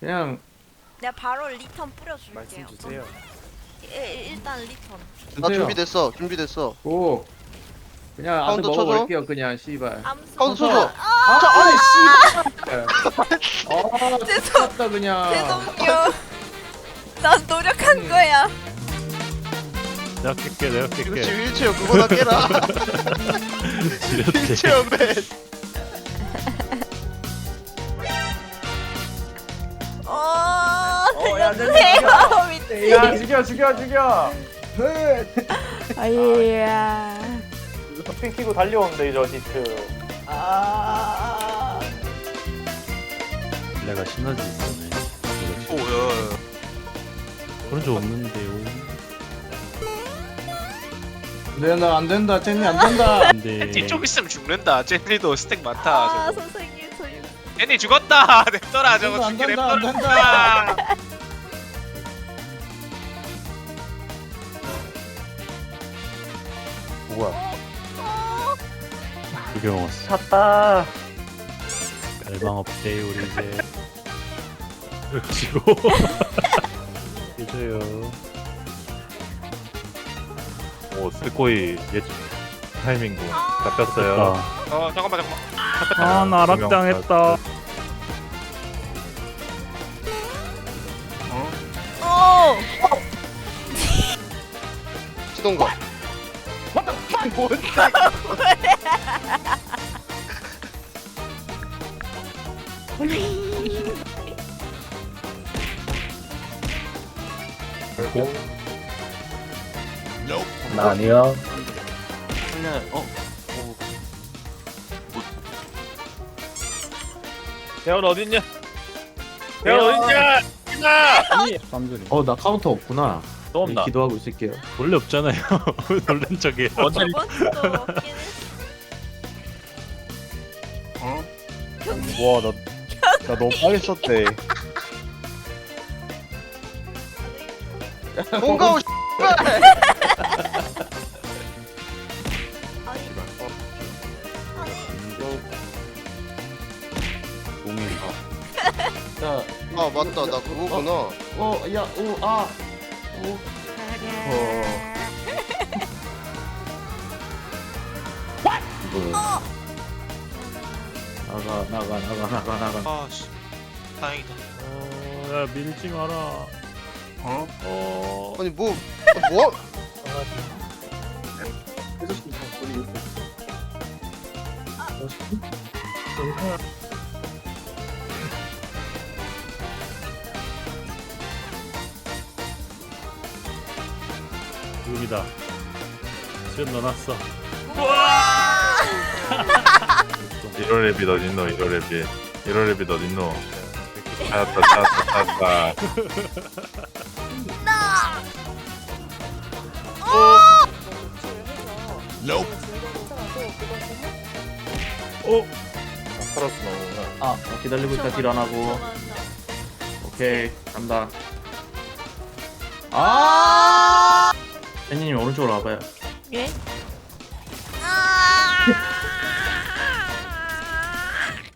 그냥 내가 바로 리턴 뿌려줄게요. 말씀 주세요. 일, 일단 리턴. 나 주세요. 준비됐어 준비됐어 오. 그냥 카운터 쳐줘. 먹어볼게요 그냥 씨발. 암수. 카운트 쳐줘 아, 아니 씨발. 아, 죄송- 됐다 그냥. 죄송해요. 난 노력한 음. 거야. 내가 깰게 내가 그렇지 깰게 휠체어 그거나 깨라 지렸대 휠체어 맨 어. 미친. 야 죽여 죽여 죽여. 아이야. 이거 핑 키고 달려오는데 이저 디트. 아. 내가 시너지 있었네 오야 그런 적 없는데요 네, 나안 된다. jenny 안 된다. 근데 뒤쪽 있으면 죽는다. 제니도 스택 많다. 아, 저거. 선생님 저 이거 제니 죽었다. 냅둬라 저거 안 죽게 된다, 안 냅둬라. 뭐야? 구경 왔어 찼다. 갈망 없대 우리 이제 지고 계세요 오 스코이 예 타이밍도 잡혔어요 어 잠깐만 잠깐만. 아 나락당했다 어. 시동거 나 아니야. 대원 어딨냐? 대원 어딨냐? 어, 나 카운터 없구나. 또 네, 기도하고 있을게요. 원래 없잖아요. 놀란 척이에요? 저번 주도 없긴 했어. 와, 나, 나 너무 빨리 썼대. 뭔가 오 아니, 공이 자, 아 맞다. 나 그거구나. 어, 야, 오, 아, 오. 어. 나가, 나가, 나가, 나가, 나가. 아씨 다행이다. 어 야 밀지 마라 어? 어 아니 뭐 뭐? 여기다. 지금 넣어놨어. 1월 랩이 어딨노 1월 랩이. 1월 랩이 어딨노. 찾았다 찾았다 찾았다. 살았어? 나오구나. 아, 기다리고 있다, 딜 안 하고. 오케이, 간다. 아! Jenny님 오른쪽으로 와봐요. 예?